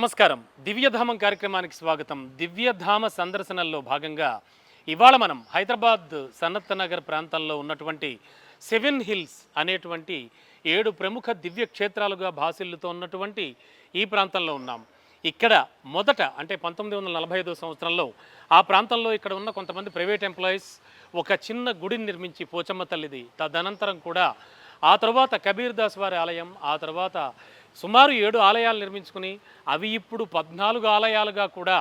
నమస్కారం. దివ్యధామం కార్యక్రమానికి స్వాగతం. దివ్యధామ సందర్శనల్లో భాగంగా ఇవాళ మనం హైదరాబాద్ సనత్ నగర్ ప్రాంతంలో ఉన్నటువంటి సెవెన్ హిల్స్ అనేటువంటి ఏడు ప్రముఖ దివ్య క్షేత్రాలుగా భాసిల్లుతో ఉన్నటువంటి ఈ ప్రాంతంలో ఉన్నాం. ఇక్కడ మొదట అంటే పంతొమ్మిది వందల నలభై ఐదో సంవత్సరంలో ఆ ప్రాంతంలో ఇక్కడ ఉన్న కొంతమంది ప్రైవేట్ ఎంప్లాయీస్ ఒక చిన్న గుడిని నిర్మించి పోచమ్మ తల్లిది. తదనంతరం కూడా ఆ తర్వాత కబీర్దాస్ వారి ఆలయం ఆ తర్వాత సుమారు ఏడు ఆలయాలు నిర్మించుకుని అవి ఇప్పుడు పద్నాలుగు ఆలయాలుగా కూడా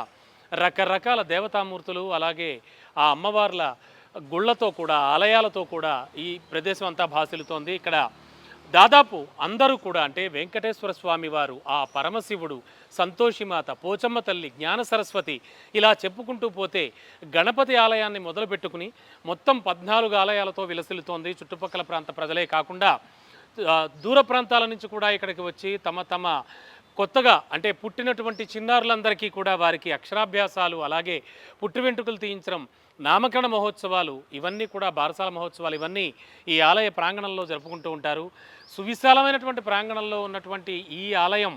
రకరకాల దేవతామూర్తులు అలాగే ఆ అమ్మవార్ల గుళ్ళతో కూడా ఆలయాలతో కూడా ఈ ప్రదేశం అంతా భాసిల్లుతోంది. ఇక్కడ దాదాపు అందరూ కూడా అంటే వెంకటేశ్వర స్వామి వారు ఆ పరమశివుడు సంతోషిమాత పోచమ్మ తల్లి జ్ఞాన సరస్వతి ఇలా చెప్పుకుంటూ పోతే గణపతి ఆలయాన్ని మొదలుపెట్టుకుని మొత్తం పద్నాలుగు ఆలయాలతో విలసిల్లుతోంది. చుట్టుపక్కల ప్రాంత ప్రజలే కాకుండా దూర ప్రాంతాల నుంచి కూడా ఇక్కడికి వచ్చి తమ తమ కొత్తగా అంటే పుట్టినటువంటి చిన్నారులందరికీ కూడా వారికి అక్షరాభ్యాసాలు అలాగే పుట్టి వెంట్రుకలు తీయించడం నామకరణ మహోత్సవాలు ఇవన్నీ కూడా బారసాల మహోత్సవాలు ఇవన్నీ ఈ ఆలయ ప్రాంగణంలో జరుపుకుంటూ ఉంటారు. సువిశాలమైనటువంటి ప్రాంగణంలో ఉన్నటువంటి ఈ ఆలయం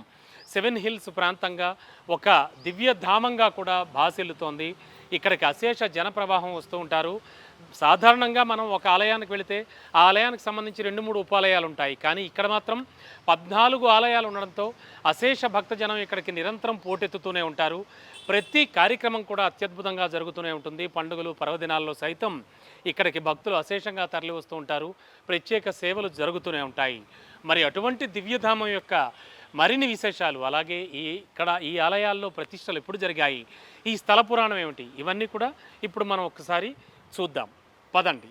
సెవెన్ హిల్స్ ప్రాంతంగా ఒక దివ్యధామంగా కూడా భాసిల్లుతోంది. ఇక్కడికి అశేష జనప్రవాహం వస్తూ ఉంటారు. సాధారణంగా మనం ఒక ఆలయానికి వెళితే ఆ ఆలయానికి సంబంధించి రెండు మూడు ఉపాలయాలు ఉంటాయి. కానీ ఇక్కడ మాత్రం పద్నాలుగు ఆలయాలు ఉండడంతో అశేష భక్తజనం ఇక్కడికి నిరంతరం పోటెత్తుతూనే ఉంటారు. ప్రతి కార్యక్రమం కూడా అత్యద్భుతంగా జరుగుతూనే ఉంటుంది. పండుగలు పర్వదినాల్లో సైతం ఇక్కడికి భక్తులు అశేషంగా తరలి వస్తూ ఉంటారు. ప్రత్యేక సేవలు జరుగుతూనే ఉంటాయి. మరి అటువంటి దివ్యధామం యొక్క మరిన్ని విశేషాలు. అలాగే ఈ ఇక్కడ ఈ ఆలయాల్లో ప్రతిష్టలు ఎప్పుడు జరిగాయి? ఈ స్థల పురాణం ఏమిటి? ఇవన్నీ కూడా ఇప్పుడు మనం ఒకసారి చూద్దాం. పదండి.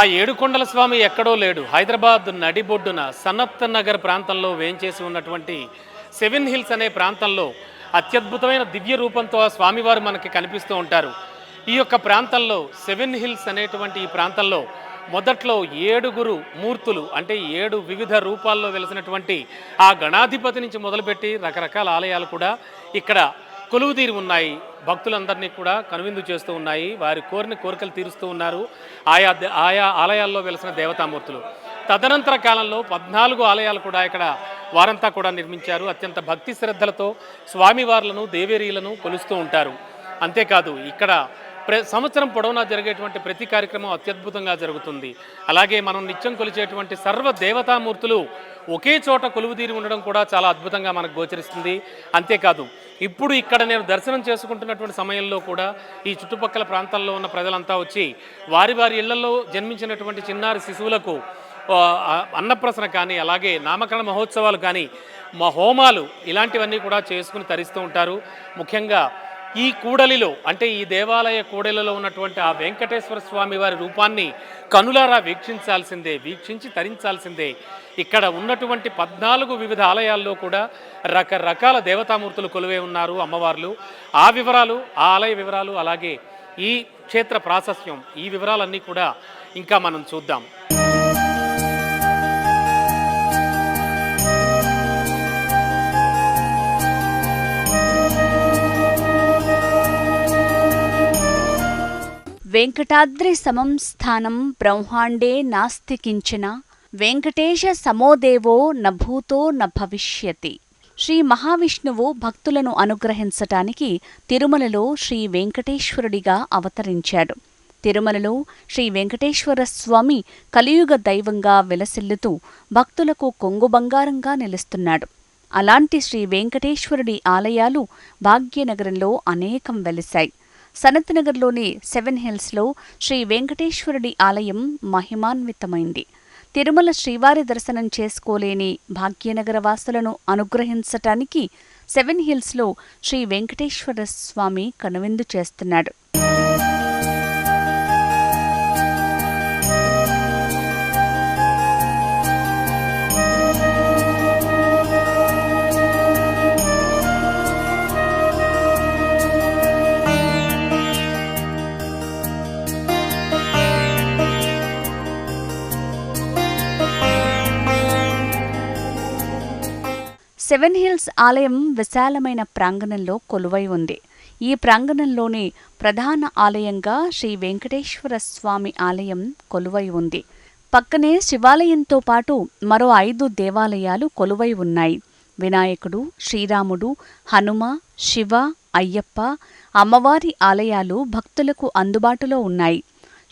ఆ ఏడుకొండల స్వామి ఎక్కడో లేడు. హైదరాబాద్ నడిబొడ్డున సనత్ నగర్ ప్రాంతంలో వేంచేసి ఉన్నటువంటి సెవెన్ హిల్స్ అనే ప్రాంతంలో అత్యద్భుతమైన దివ్య రూపంతో ఆ స్వామివారు మనకి కనిపిస్తూ ఉంటారు. ఈ యొక్క ప్రాంతంలో సెవెన్ హిల్స్ అనేటువంటి ఈ ప్రాంతంలో మొదట్లో ఏడుగురు మూర్తులు అంటే ఏడు వివిధ రూపాల్లో వెలిసినటువంటి ఆ గణాధిపతి నుంచి మొదలుపెట్టి రకరకాల ఆలయాలు కూడా ఇక్కడ కొలువుతీరి ఉన్నాయి. భక్తులందరినీ కూడా కనువిందు చేస్తూ ఉన్నాయి. వారి కోరిన కోరికలు తీరుస్తూ ఉన్నారు. ఆయా దే- ఆయా ఆలయాల్లో వెలిసిన దేవతామూర్తులు. తదనంతర కాలంలో పద్నాలుగు ఆలయాలు కూడా ఇక్కడ వారంతా కూడా నిర్మించారు. అత్యంత భక్తి శ్రద్ధలతో స్వామివార్లను దేవేరీలను కొలుస్తూ ఉంటారు. అంతేకాదు ఇక్కడ ప్ర సంవత్సరం పొడవునా జరిగేటువంటి ప్రతి కార్యక్రమం అత్యద్భుతంగా జరుగుతుంది. అలాగే మనం నిత్యం కొలిచేటువంటి సర్వ దేవతామూర్తులు ఒకే చోట కొలువుదీరి ఉండడం కూడా చాలా అద్భుతంగా మనకు గోచరిస్తుంది. అంతేకాదు ఇప్పుడు ఇక్కడ నేను దర్శనం చేసుకుంటున్నటువంటి సమయంలో కూడా ఈ చుట్టుపక్కల ప్రాంతాల్లో ఉన్న ప్రజలంతా వచ్చి వారి వారి ఇళ్ళలో జన్మించినటువంటి చిన్నారి శిశువులకు అన్నప్రసన కానీ అలాగే నామకరణ మహోత్సవాలు కానీ మా హోమాలు ఇలాంటివన్నీ కూడా చేసుకుని తరిస్తూ ఉంటారు. ముఖ్యంగా ఈ కూడలిలో అంటే ఈ దేవాలయ కూడలిలో ఉన్నటువంటి ఆ వెంకటేశ్వర స్వామి వారి రూపాన్ని కనులారా వీక్షించాల్సిందే వీక్షించి తరించాల్సిందే. ఇక్కడ ఉన్నటువంటి పద్నాలుగు వివిధ ఆలయాల్లో కూడా రకరకాల దేవతామూర్తులు కొలువే ఉన్నారు అమ్మవార్లు. ఆ వివరాలు ఆ ఆలయ వివరాలు అలాగే ఈ క్షేత్ర ప్రాశస్యం ఈ వివరాలన్నీ కూడా ఇంకా మనం చూద్దాం. వెంకటాద్రి సమం స్థానం బ్రహ్మాండే నాస్తి కించన వెంకటేశ సమోదేవో నభూతో న భవిష్యతి. శ్రీ మహావిష్ణువు భక్తులను అనుగ్రహించటానికి తిరుమలలో శ్రీ వెంకటేశ్వరుడిగా అవతరించాడు. తిరుమలలో శ్రీ వెంకటేశ్వర స్వామి కలియుగ దైవంగా విలసిల్లుతూ భక్తులకు కొంగు బంగారంగా నిలుస్తున్నాడు. అలాంటి శ్రీ వెంకటేశ్వరుడి ఆలయాలు భాగ్యనగరంలో అనేకం వెలిశాయి. సనత్నగర్లోని సెవెన్ హిల్స్లో శ్రీ వెంకటేశ్వరుడి ఆలయం మహిమాన్వితమైంది. తిరుమల శ్రీవారి దర్శనం చేసుకోలేని భాగ్యనగర వాసులను అనుగ్రహించటానికి సెవెన్ హిల్స్లో శ్రీ వెంకటేశ్వర స్వామి కనువిందు చేస్తున్నాడు. సెవెన్ హిల్స్ ఆలయం విశాలమైన ప్రాంగణంలో కొలువై ఉంది. ఈ ప్రాంగణంలోని ప్రధాన ఆలయంగా శ్రీ వెంకటేశ్వర స్వామి ఆలయం కొలువై ఉంది. పక్కనే శివాలయంతో పాటు మరో ఐదు దేవాలయాలు కొలువై ఉన్నాయి. వినాయకుడు శ్రీరాముడు హనుమ శివ అయ్యప్ప అమ్మవారి ఆలయాలు భక్తులకు అందుబాటులో ఉన్నాయి.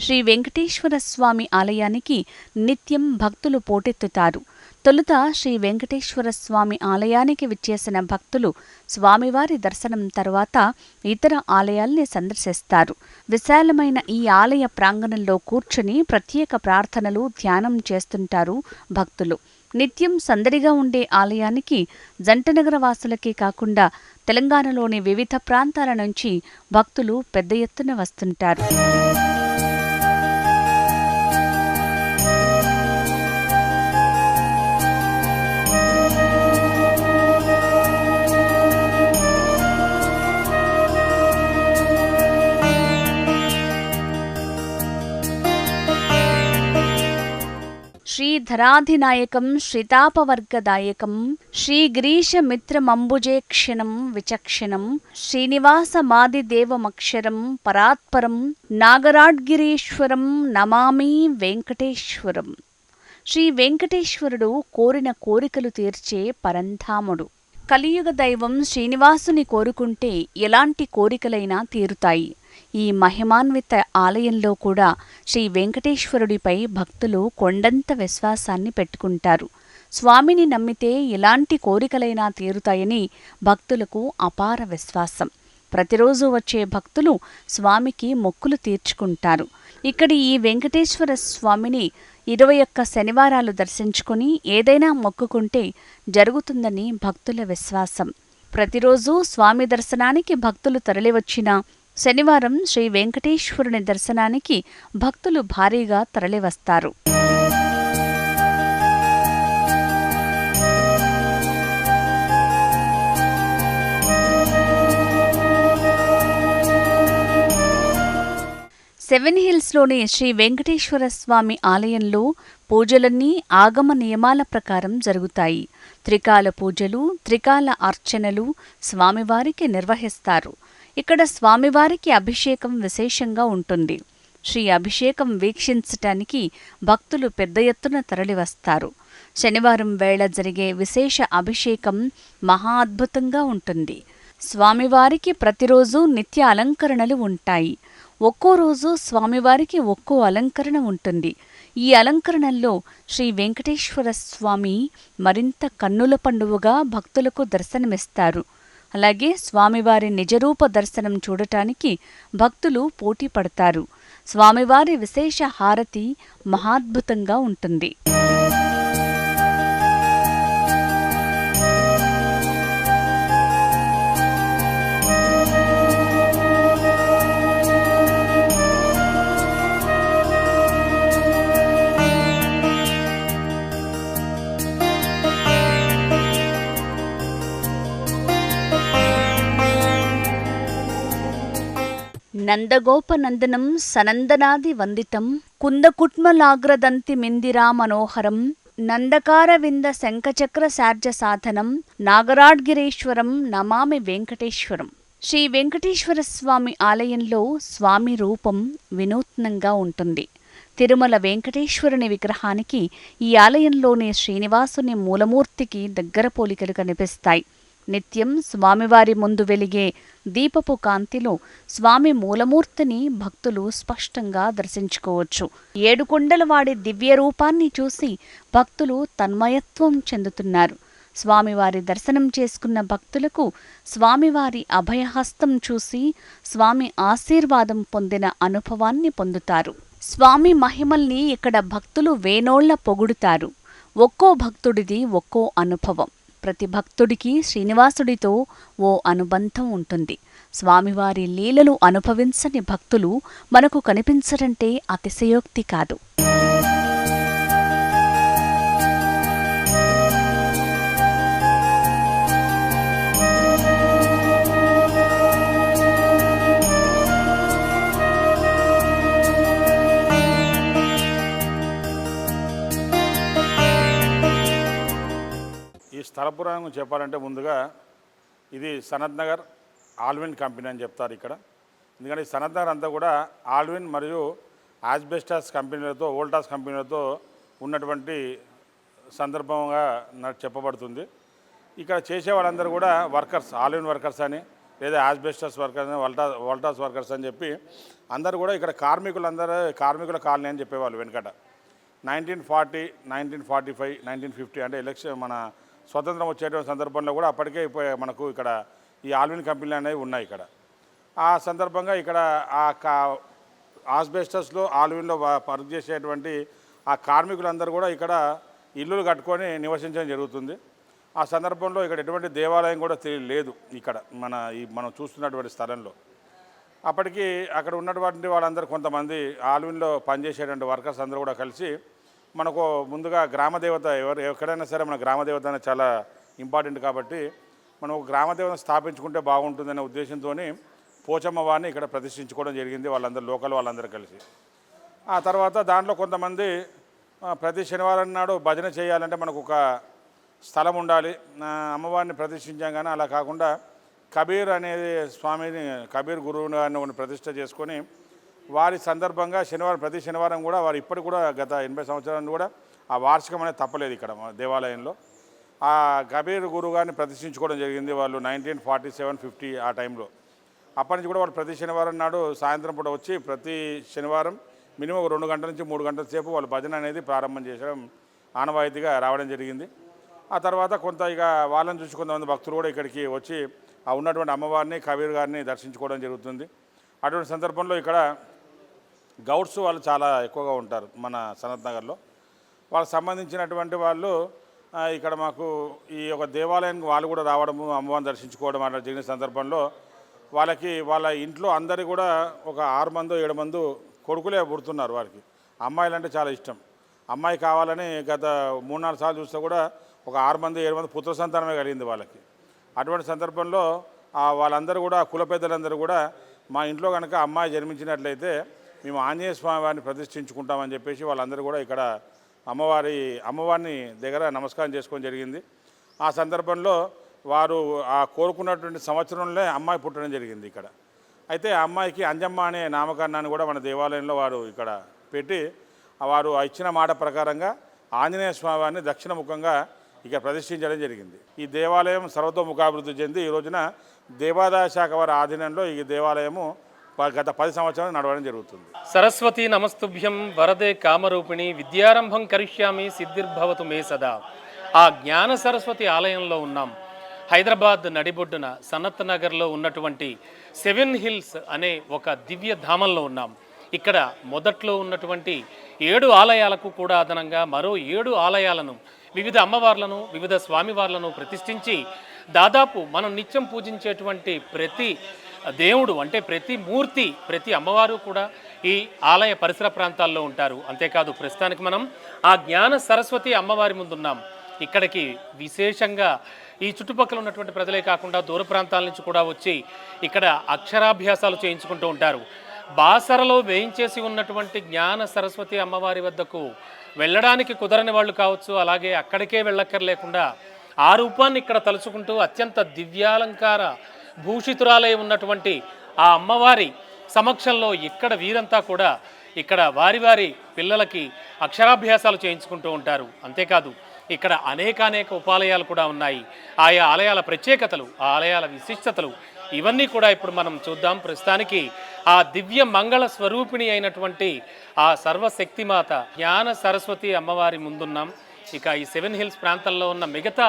శ్రీ వెంకటేశ్వర స్వామి ఆలయానికి నిత్యం భక్తులు పోటెత్తుతారు. తొలుత శ్రీ వెంకటేశ్వర స్వామి ఆలయానికి విచ్చేసిన భక్తులు స్వామివారి దర్శనం తర్వాత ఇతర ఆలయాల్ని సందర్శిస్తారు. విశాలమైన ఈ ఆలయ ప్రాంగణంలో కూర్చుని ప్రత్యేక ప్రార్థనలు ధ్యానం చేస్తుంటారు భక్తులు. నిత్యం సందడిగా ఉండే ఆలయానికి జంటనగర వాసులకే కాకుండా తెలంగాణలోని వివిధ ప్రాంతాల నుంచి భక్తులు పెద్ద ఎత్తున వస్తుంటారు. శ్రీధరాధినాయకం శ్రితాపవర్గదాయకం శ్రీగిరీశమిత్రమంబుజేక్షణం విచక్షణం శ్రీనివాసమాదిదేవమక్షరం పరాత్పరం నాగరాడ్గిరీశ్వరం నమామి వెంకటేశ్వరం. శ్రీ వెంకటేశ్వరుడు కోరిన కోరికలు తీర్చే పరంధాముడు. కలియుగ దైవం శ్రీనివాసుని కోరుకుంటే ఎలాంటి కోరికలైనా తీరుతాయి. ఈ మహిమాన్విత ఆలయంలో కూడా శ్రీ వెంకటేశ్వరుడిపై భక్తులు కొండంత విశ్వాసాన్ని పెట్టుకుంటారు. స్వామిని నమ్మితే ఎలాంటి కోరికలైనా తీరుతాయని భక్తులకు అపార విశ్వాసం. ప్రతిరోజు వచ్చే భక్తులు స్వామికి మొక్కులు తీర్చుకుంటారు. ఇక్కడి ఈ వెంకటేశ్వర స్వామిని ఇరవై ఒక్క శనివారాలు దర్శించుకుని ఏదైనా మొక్కుకుంటే జరుగుతుందని భక్తుల విశ్వాసం. ప్రతిరోజు స్వామి దర్శనానికి భక్తులు తరలివచ్చినా శనివారం శ్రీ వెంకటేశ్వరుని దర్శనానికి భక్తులు భారీగా తరలివస్తారు. సెవెన్ హిల్స్లోని శ్రీ వెంకటేశ్వర స్వామి ఆలయంలో పూజలన్నీ ఆగమ నియమాల ప్రకారం జరుగుతాయి. త్రికాల పూజలు త్రికాల అర్చనలు స్వామివారికి నిర్వహిస్తారు. ఇక్కడ స్వామివారికి అభిషేకం విశేషంగా ఉంటుంది. శ్రీ అభిషేకం వీక్షించటానికి భక్తులు పెద్ద ఎత్తున తరలివస్తారు. శనివారం వేళ జరిగే విశేష అభిషేకం మహా అద్భుతంగా ఉంటుంది. స్వామివారికి ప్రతిరోజు నిత్య అలంకరణలు ఉంటాయి. ఒక్కో రోజు స్వామివారికి ఒక్కో అలంకరణ ఉంటుంది. ఈ అలంకరణల్లో శ్రీ వెంకటేశ్వర స్వామి మరింత కన్నుల పండువగా భక్తులకు దర్శనమిస్తారు. అలాగే స్వామివారి నిజరూప దర్శనం చూడటానికి భక్తులు పోటీ పడతారు. స్వామివారి విశేష హారతి మహాద్భుతంగా ఉంటుంది. నందగోపనందనం సనందనాది వందితం కుందకుట్మలాగ్రదంతి మిందిరా మనోహరం నందకారవింద శంఖచక్ర శార్జ సాధనం నాగరాడ్గిరీశ్వరం నమామి వెంకటేశ్వరం శ్రీ వెంకటేశ్వర స్వామి ఆలయంలో స్వామి రూపం వినూత్నంగా ఉంటుంది। తిరుమల వెంకటేశ్వరుని విగ్రహానికి ఈ ఆలయంలోని శ్రీనివాసుని మూలమూర్తికి దగ్గర పోలికలు కనిపిస్తాయి। నిత్యం స్వామివారి ముందు వెలిగే దీపపు కాంతిలో స్వామి మూలమూర్తిని భక్తులు స్పష్టంగా దర్శించుకోవచ్చు. ఏడుకొండలవాడి దివ్య రూపాన్ని చూసి భక్తులు తన్మయత్వం చెందుతున్నారు. స్వామివారి దర్శనం చేసుకున్న భక్తులకు స్వామివారి అభయహస్తం చూసి స్వామి ఆశీర్వాదం పొందిన అనుభవాన్ని పొందుతారు. స్వామి మహిమల్ని ఇక్కడ భక్తులు వేనోళ్ళ పొగుడుతారు. ఒక్కో భక్తుడిది ఒక్కో అనుభవం. ప్రతి భక్తుడికి శ్రీనివాసుడితో ఓ అనుబంధం ఉంటుంది. స్వామివారి లీలలు అనుభవించని భక్తులు మనకు కనిపించరంటే అతిశయోక్తి కాదు. స్థల పురాణం చెప్పాలంటే ముందుగా ఇది సనత్ నగర్ ఆల్విన్ కంపెనీ అని చెప్తారు ఇక్కడ. ఎందుకంటే సనత్ నగర్ అంతా కూడా ఆల్విన్ మరియు ఆస్బెస్టాస్ కంపెనీలతో వోల్టాస్ కంపెనీలతో ఉన్నటువంటి సందర్భంగా నాకు చెప్పబడుతుంది. ఇక్కడ చేసే వాళ్ళందరూ కూడా వర్కర్స్ ఆల్విన్ వర్కర్స్ అని లేదా ఆస్బెస్టస్ వర్కర్స్ అని వల్టా వల్టాస్ వర్కర్స్ అని చెప్పి అందరూ కూడా ఇక్కడ కార్మికులందరూ కార్మికుల కాలనీ అని చెప్పేవాళ్ళు వెనుకట. Nineteen forty nineteen forty five nineteen fifty అంటే ఎలక్షన్ మన స్వతంత్రం వచ్చేటువంటి సందర్భంలో కూడా అప్పటికే మనకు ఇక్కడ ఈ ఆల్విన్ కంపెనీలు అనేవి ఉన్నాయి ఇక్కడ. ఆ సందర్భంగా ఇక్కడ ఆ కా ఆస్బెస్టస్లో ఆల్విన్లో వర్క్ చేసేటువంటి ఆ కార్మికులందరూ కూడా ఇక్కడ ఇల్లులు కట్టుకొని నివసించడం జరుగుతుంది. ఆ సందర్భంలో ఇక్కడ ఎటువంటి దేవాలయం కూడా లేదు ఇక్కడ మన ఈ మనం చూస్తున్నటువంటి స్థలంలో. అప్పటికి అక్కడ ఉన్నటువంటి వాళ్ళందరూ కొంతమంది ఆల్విన్లో పనిచేసేటువంటి వర్కర్స్ అందరూ కూడా కలిసి మనకు ముందుగా గ్రామదేవత ఎవరు ఎక్కడైనా సరే మన గ్రామదేవత అనేది చాలా ఇంపార్టెంట్ కాబట్టి మనం ఒక గ్రామదేవతను స్థాపించుకుంటే బాగుంటుందనే ఉద్దేశంతో పోచమ్మ వారిని ఇక్కడ ప్రతిష్ఠించుకోవడం జరిగింది వాళ్ళందరూ లోకల్ వాళ్ళందరూ కలిసి. ఆ తర్వాత దాంట్లో కొంతమంది ప్రతి శనివారం నాడు భజన చేయాలంటే మనకు ఒక స్థలం ఉండాలి. అమ్మవారిని ప్రతిష్ఠించాం కానీ అలా కాకుండా కబీర్ అనేది స్వామిని కబీర్ గురువు ప్రతిష్ట చేసుకొని వారి సందర్భంగా శనివారం ప్రతి శనివారం కూడా వారు ఇప్పటికి కూడా గత ఎనభై సంవత్సరాలు కూడా ఆ వార్షికం అనేది తప్పలేదు ఇక్కడ దేవాలయంలో. ఆ కబీర్ గురువు గారిని ప్రతిష్ఠించుకోవడం జరిగింది వాళ్ళు నైన్టీన్ ఫార్టీ సెవెన్ ఫిఫ్టీ ఆ టైంలో. అప్పటి నుంచి కూడా వాళ్ళు ప్రతి శనివారం నాడు సాయంత్రం పూట వచ్చి ప్రతి శనివారం మినిమం ఒక రెండు గంటల నుంచి మూడు గంటల సేపు వాళ్ళు భజన అనేది ప్రారంభం చేయడం ఆనవాయితీగా రావడం జరిగింది. ఆ తర్వాత కొంత ఇక వాళ్ళని చూసి కొంతమంది భక్తులు కూడా ఇక్కడికి వచ్చి ఆ ఉన్నటువంటి అమ్మవారిని కబీర్ గారిని దర్శించుకోవడం జరుగుతుంది. అటువంటి సందర్భంలో ఇక్కడ గౌడ్స్ వాళ్ళు చాలా ఎక్కువగా ఉంటారు మన సనత్ నగర్లో. వాళ్ళకి సంబంధించినటువంటి వాళ్ళు ఇక్కడ మాకు ఈ యొక్క దేవాలయానికి వాళ్ళు కూడా రావడము అమ్మవారిని దర్శించుకోవడం అలా జరిగిన సందర్భంలో వాళ్ళకి వాళ్ళ ఇంట్లో అందరి కూడా ఒక ఆరు మందో ఏడు మందో కొడుకులే పుడుతున్నారు వారికి. అమ్మాయిలు అంటే చాలా ఇష్టం. అమ్మాయి కావాలని గత మూడు నాలుగు సార్లు చూస్తే కూడా ఒక ఆరు మంది ఏడు మంది పుత్ర సంతానమే కలిగింది వాళ్ళకి. అటువంటి సందర్భంలో వాళ్ళందరూ కూడా కుల పెద్దలందరూ కూడా మా ఇంట్లో కనుక అమ్మాయి జన్మించినట్లయితే మేము ఆంజనేయ స్వామి వారిని ప్రతిష్ఠించుకుంటామని చెప్పేసి వాళ్ళందరూ కూడా ఇక్కడ అమ్మవారి అమ్మవారిని దగ్గర నమస్కారం చేసుకోవడం జరిగింది. ఆ సందర్భంలో వారు ఆ కోరుకున్నటువంటి సంవత్సరంలో అమ్మాయి పుట్టడం జరిగింది ఇక్కడ. అయితే ఆ అమ్మాయికి అంజమ్మ అనే నామకరణాన్ని కూడా మన దేవాలయంలో వారు ఇక్కడ పెట్టి వారు ఇచ్చిన మాట ప్రకారంగా ఆంజనేయ స్వామి వారిని దక్షిణముఖంగా ఇక ప్రతిష్ఠించడం జరిగింది. ఈ దేవాలయం సర్వతోముఖాభివృద్ధి చెంది ఈ రోజున దేవాదాయ శాఖ వారి ఆధీనంలో ఈ దేవాలయము గత పది సంవత్సరాలు నడవడం జరుగుతుంది. సరస్వతి నమస్తుభ్యం వరదే కామరూపిణి విద్యారంభం కరిష్యామి సిద్ధిర్భవతు మే సదా. ఆ జ్ఞాన సరస్వతి ఆలయంలో ఉన్నాం. హైదరాబాద్ నడిబొడ్డున సనత్ నగర్లో ఉన్నటువంటి సెవెన్ హిల్స్ అనే ఒక దివ్య ధామంలో ఉన్నాం. ఇక్కడ మొదట్లో ఉన్నటువంటి ఏడు ఆలయాలకు కూడా అదనంగా మరో ఏడు ఆలయాలను వివిధ అమ్మవార్లను వివిధ స్వామివార్లను ప్రతిష్ఠించి దాదాపు మనం నిత్యం పూజించేటువంటి ప్రతి దేవుడు అంటే ప్రతి మూర్తి ప్రతి అమ్మవారు కూడా ఈ ఆలయ పరిసర ప్రాంతాల్లో ఉంటారు. అంతేకాదు ప్రస్తుతానికి మనం ఆ జ్ఞాన సరస్వతి అమ్మవారి ముందున్నాం ఇక్కడికి విశేషంగా ఈ చుట్టుపక్కల ఉన్నటువంటి ప్రజలే కాకుండా దూర ప్రాంతాల నుంచి కూడా వచ్చి ఇక్కడ అక్షరాభ్యాసాలు చేయించుకుంటూ ఉంటారు. బాసరలో వేయించేసి ఉన్నటువంటి జ్ఞాన సరస్వతి అమ్మవారి వద్దకు వెళ్ళడానికి కుదరని వాళ్ళు కావచ్చు అలాగే అక్కడికే వెళ్ళక్కర్లేకుండా ఆ రూపాన్ని ఇక్కడ తలుచుకుంటూ అత్యంత దివ్యాలంకార భూషితురాలై ఉన్నటువంటి ఆ అమ్మవారి సమక్షంలో ఇక్కడ వీరంతా కూడా ఇక్కడ వారి వారి పిల్లలకి అక్షరాభ్యాసాలు చేయించుకుంటూ ఉంటారు. అంతేకాదు ఇక్కడ అనేకానేక ఉపాలయాలు కూడా ఉన్నాయి. ఆయా ఆలయాల ప్రత్యేకతలు ఆ ఆలయాల విశిష్టతలు ఇవన్నీ కూడా ఇప్పుడు మనం చూద్దాం. ప్రస్తుతానికి ఆ దివ్య మంగళ స్వరూపిణి అయినటువంటి ఆ సర్వశక్తిమాత జ్ఞాన సరస్వతి అమ్మవారి ముందున్నాం. ఇక ఈ సెవెన్ హిల్స్ ప్రాంతంలో ఉన్న మిగతా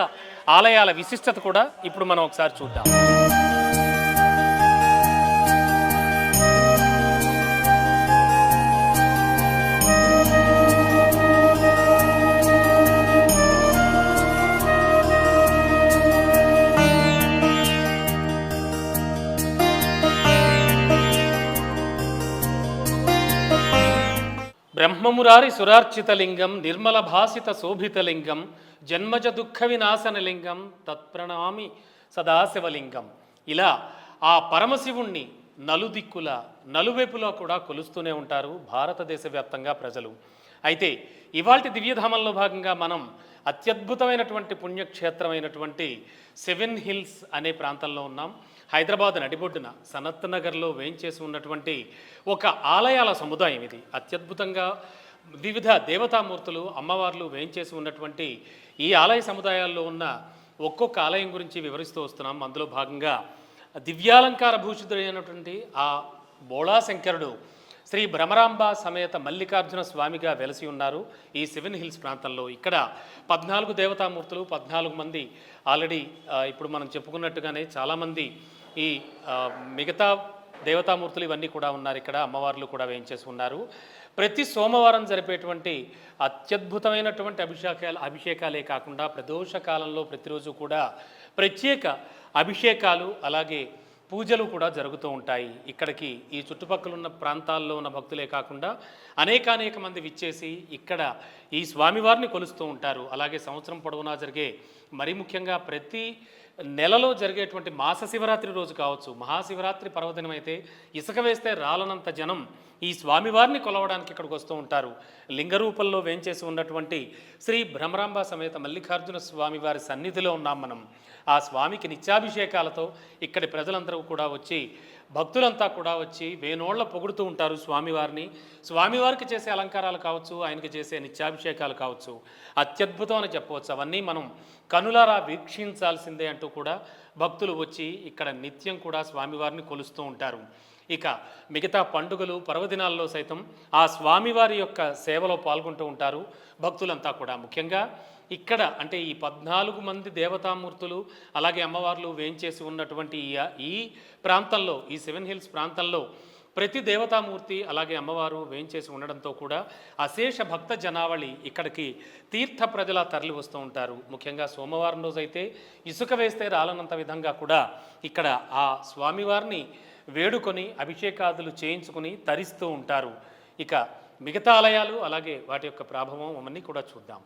ఆలయాల విశిష్టత కూడా ఇప్పుడు మనం ఒకసారి చూద్దాం. బ్రహ్మమురారి సురార్చితలింగం నిర్మల భాసిత శోభితలింగం జన్మజ దుఃఖ వినాశనలింగం తత్ప్రణామి సదాశివలింగం. ఇలా ఆ పరమశివుణ్ణి నలుదిక్కుల నలువైపులా కూడా కొలుస్తూనే ఉంటారు భారతదేశ వ్యాప్తంగా ప్రజలు. అయితే ఇవాటి దివ్యధామంలో భాగంగా మనం అత్యద్భుతమైనటువంటి పుణ్యక్షేత్రమైనటువంటి సెవెన్ హిల్స్ అనే ప్రాంతంలో ఉన్నాం. హైదరాబాద్ నడిబొడ్డున సనత్ నగర్లో వేయించేసి ఉన్నటువంటి ఒక ఆలయాల సముదాయం ఇది. అత్యద్భుతంగా వివిధ దేవతామూర్తులు అమ్మవార్లు వేయించేసి ఉన్నటువంటి ఈ ఆలయ సముదాయాల్లో ఉన్న ఒక్కొక్క ఆలయం గురించి వివరిస్తూ వస్తున్నాం. అందులో భాగంగా దివ్యాలంకార భూషితుడైనటువంటి ఆ బోళాశంకరుడు శ్రీ భ్రమరాంబ సమేత మల్లికార్జున స్వామిగా వెలసి ఉన్నారు ఈ సెవెన్ హిల్స్ ప్రాంతంలో. ఇక్కడ పద్నాలుగు దేవతామూర్తులు పద్నాలుగు మంది ఆల్రెడీ ఇప్పుడు మనం చెప్పుకున్నట్టుగానే చాలామంది ఈ మిగతా దేవతామూర్తులు ఇవన్నీ కూడా ఉన్నారు ఇక్కడ అమ్మవార్లు కూడా వేయించేసి ఉన్నారు. ప్రతి సోమవారం జరిపేటువంటి అత్యద్భుతమైనటువంటి అభిషేకాలు అభిషేకాలే కాకుండా ప్రదోష కాలంలో ప్రతిరోజు కూడా ప్రత్యేక అభిషేకాలు అలాగే పూజలు కూడా జరుగుతూ ఉంటాయి. ఇక్కడికి ఈ చుట్టుపక్కల ఉన్న ప్రాంతాల్లో ఉన్న భక్తులే కాకుండా అనేకానేక మంది విచ్చేసి ఇక్కడ ఈ స్వామివారిని కొలుస్తూ ఉంటారు. అలాగే సంవత్సరం పొడవునా జరిగే మరి ముఖ్యంగా ప్రతి నెలలో జరిగేటువంటి మాస శివరాత్రి రోజు కావచ్చు మహాశివరాత్రి పర్వదినం అయితే ఇసుక వేస్తే రాలనంత జనం ఈ స్వామివారిని కొలవడానికి ఇక్కడికి వస్తూ ఉంటారు. లింగ రూపంలో వేంచేసి ఉన్నటువంటి శ్రీ భ్రమరాంబ సమేత మల్లికార్జున స్వామివారి సన్నిధిలో ఉన్నాం మనం. ఆ స్వామికి నిత్యాభిషేకాలతో ఇక్కడి ప్రజలందరూ కూడా వచ్చి భక్తులంతా కూడా వచ్చి వేనోళ్ళ పొగుడుతూ ఉంటారు స్వామివారిని. స్వామివారికి చేసే అలంకారాలు కావచ్చు ఆయనకి చేసే నిత్యాభిషేకాలు కావచ్చు అత్యద్భుతం అని చెప్పవచ్చు. అవన్నీ మనం కనులారా వీక్షించాల్సిందే అంటూ కూడా భక్తులు వచ్చి ఇక్కడ నిత్యం కూడా స్వామివారిని కొలుస్తూ ఉంటారు. ఇక మిగతా పండుగలు పర్వదినాల్లో సైతం ఆ స్వామివారి యొక్క సేవలో పాల్గొంటూ ఉంటారు భక్తులంతా కూడా. ముఖ్యంగా ఇక్కడ అంటే ఈ పద్నాలుగు మంది దేవతామూర్తులు అలాగే అమ్మవార్లు వేంచేసి ఉన్నటువంటి ఈ ఈ ప్రాంతంలో ఈ సెవెన్ హిల్స్ ప్రాంతంలో ప్రతి దేవతామూర్తి అలాగే అమ్మవారు వేంచేసి ఉండడంతో కూడా అశేష భక్త జనావళి ఇక్కడికి తీర్థ ప్రజల తరలి వస్తూ ఉంటారు. ముఖ్యంగా సోమవారం రోజైతే ఇసుక వేస్తే రాలనంత విధంగా కూడా ఇక్కడ ఆ స్వామివారిని వేడుకొని అభిషేకాదులు చేయించుకుని తరిస్తూ ఉంటారు. ఇక మిగతా ఆలయాలు అలాగే వాటి యొక్క ప్రాభవం అవన్నీ కూడా చూద్దాం.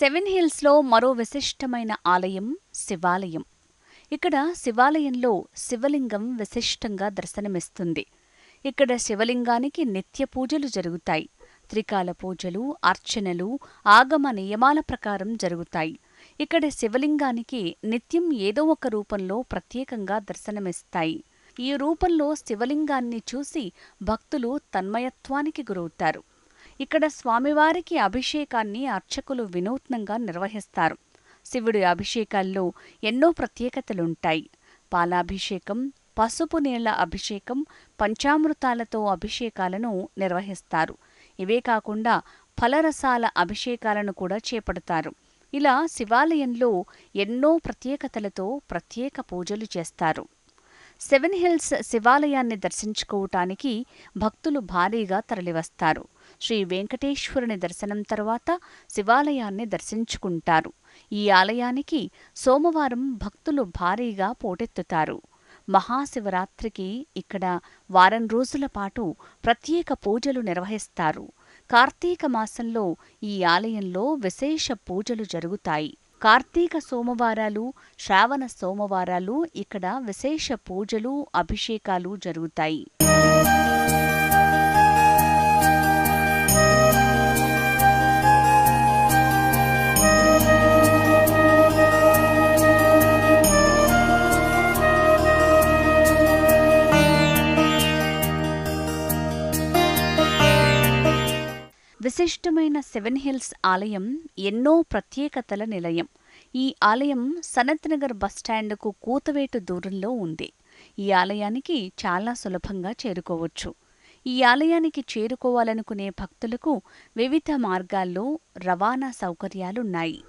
సెవెన్ హిల్స్లో మరో విశిష్టమైన ఆలయం శివాలయం. ఇక్కడ శివాలయంలో శివలింగం విశిష్టంగా దర్శనమిస్తుంది. ఇక్కడ శివలింగానికి నిత్య పూజలు జరుగుతాయి. త్రికాల పూజలు అర్చనలు ఆగమ నియమాల ప్రకారం జరుగుతాయి. ఇక్కడ శివలింగానికి నిత్యం ఏదో ఒక రూపంలో ప్రత్యేకంగా దర్శనమిస్తాయి. ఈ రూపంలో శివలింగాన్ని చూసి భక్తులు తన్మయత్వానికి గురవుతారు. ఇక్కడ స్వామివారికి అభిషేకాన్ని అర్చకులు వినూత్నంగా నిర్వహిస్తారు. శివుడి అభిషేకాల్లో ఎన్నో ప్రత్యేకతలుంటాయి. పాలాభిషేకం పసుపు నీళ్ళ అభిషేకం పంచామృతాలతో అభిషేకాలను నిర్వహిస్తారు. ఇవే కాకుండా ఫలరసాల అభిషేకాలను కూడా చేపడతారు. ఇలా శివాలయంలో ఎన్నో ప్రత్యేకతలతో ప్రత్యేక పూజలు చేస్తారు. సెవెన్ హిల్స్ శివాలయాన్ని దర్శించుకోవటానికి భక్తులు భారీగా తరలివస్తారు. శ్రీ వెంకటేశ్వరుని దర్శనం తర్వాత శివాలయాన్ని దర్శించుకుంటారు. ఈ ఆలయానికి సోమవారం భక్తులు భారీగా పోటెత్తుతారు. మహాశివరాత్రికి ఇక్కడ వారం రోజుల పాటు ప్రత్యేక పూజలు నిర్వహిస్తారు. కార్తీక మాసంలో ఈ ఆలయంలో విశేష పూజలు జరుగుతాయి. కార్తీక సోమవారాలు శ్రావణ సోమవారాలు ఇక్కడ విశేష పూజలు అభిషేకాలు జరుగుతాయి. విశిష్టమైన సెవెన్ హిల్స్ ఆలయం ఎన్నో ప్రత్యేకతల నిలయం. ఈ ఆలయం సనత్ నగర్ బస్టాండ్కు కూతవేటు దూరంలో ఉంది. ఈ ఆలయానికి చాలా సులభంగా చేరుకోవచ్చు. ఈ ఆలయానికి చేరుకోవాలనుకునే భక్తులకు వివిధ మార్గాల్లో రవాణా సౌకర్యాలున్నాయి.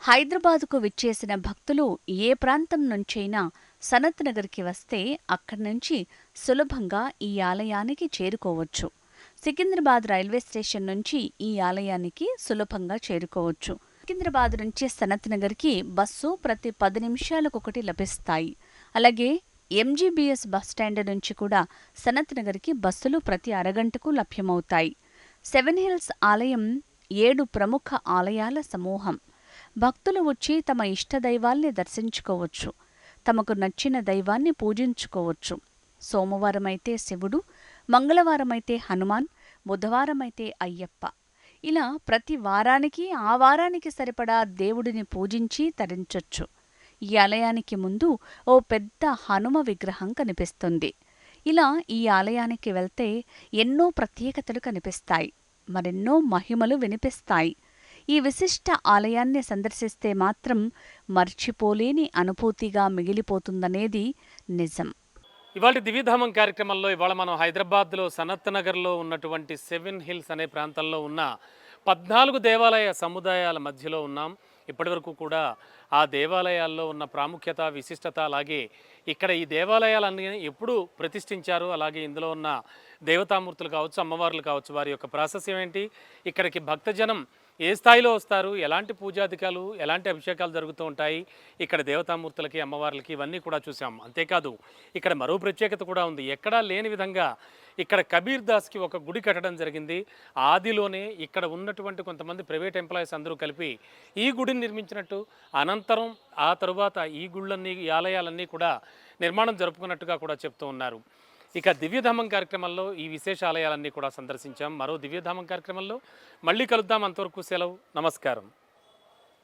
హైదరాబాదుకు విచ్చేసిన భక్తులు ఏ ప్రాంతం నుంచైనా సనత్ నగర్కి వస్తే అక్కడి నుంచి సులభంగా ఈ ఆలయానికి చేరుకోవచ్చు. సికింద్రాబాద్ రైల్వే స్టేషన్ నుంచి ఈ ఆలయానికి సులభంగా చేరుకోవచ్చు. సికింద్రాబాద్ నుంచి సనత్ నగర్కి బస్సు ప్రతి పది నిమిషాలకు ఒకటి లభిస్తాయి. అలాగే ఎంజీబీఎస్ బస్టాండ్ నుంచి కూడా సనత్ నగర్కి బస్సులు ప్రతి అరగంటకు లభ్యమవుతాయి. సెవెన్ హిల్స్ ఆలయం ఏడు ప్రముఖ ఆలయాల సమూహం. భక్తులు వచ్చి తమ ఇష్టదైవాల్ని దర్శించుకోవచ్చు. తమకు నచ్చిన దైవాన్ని పూజించుకోవచ్చు. సోమవారం అయితే శివుడు మంగళవారమైతే హనుమాన్ బుధవారమైతే అయ్యప్ప. ఇలా ప్రతి వారానికి ఆ వారానికి సరిపడా దేవుడిని పూజించి తరించొచ్చు. ఈ ఆలయానికి ముందు ఓ పెద్ద హనుమ విగ్రహం కనిపిస్తుంది. ఇలా ఈ ఆలయానికి వెళ్తే ఎన్నో ప్రత్యేకతలు కనిపిస్తాయి. మరెన్నో మహిమలు వినిపిస్తాయి. ఈ విశిష్ట ఆలయాన్ని సందర్శిస్తే మాత్రం మర్చిపోలేని అనుభూతిగా మిగిలిపోతుందనేది నిజం. ఇవాళ దివ్యధామం కార్యక్రమంలో ఇవాళ మనం హైదరాబాద్లో సనత్ నగర్లో ఉన్నటువంటి సెవెన్ హిల్స్ అనే ప్రాంతంలో ఉన్న పద్నాలుగు దేవాలయ సముదాయాల మధ్యలో ఉన్నాం. ఇప్పటివరకు కూడా ఆ దేవాలయాల్లో ఉన్న ప్రాముఖ్యత విశిష్టత అలాగే ఇక్కడ ఈ దేవాలయాలన్నీ ఎప్పుడు ప్రతిష్ఠించారు? అలాగే ఇందులో ఉన్న దేవతామూర్తులు కావచ్చు అమ్మవార్లు కావచ్చు వారి యొక్క ప్రాసెస్ ఏంటి? ఇక్కడికి భక్తజనం ఏ స్థాయిలో వస్తారు? ఎలాంటి పూజాధికాలు ఎలాంటి అభిషేకాలు జరుగుతూ ఉంటాయి? ఇక్కడ దేవతామూర్తులకి అమ్మవార్లకి ఇవన్నీ కూడా చూసాం. అంతేకాదు ఇక్కడ మరో ప్రత్యేకత కూడా ఉంది. ఎక్కడా లేని విధంగా ఇక్కడ కబీర్ దాస్కి ఒక గుడి కట్టడం జరిగింది. ఆదిలోనే ఇక్కడ ఉన్నటువంటి కొంతమంది ప్రైవేట్ ఎంప్లాయీస్ అందరూ కలిపి ఈ గుడిని నిర్మించినట్టు అనంతరం ఆ తరువాత ఈ గుళ్ళన్నీ ఈ ఆలయాలన్నీ కూడా నిర్మాణం జరుపుకున్నట్టుగా కూడా చెప్తూ ఉన్నారు. ఇక దివ్యధామం కార్యక్రమంలో ఈ విశేష ఆలయాలన్నీ కూడా సందర్శించాం. మరో దివ్యధామం కార్యక్రమంలో మళ్ళీ కలుద్దాం. అంతవరకు సెలవు. నమస్కారం.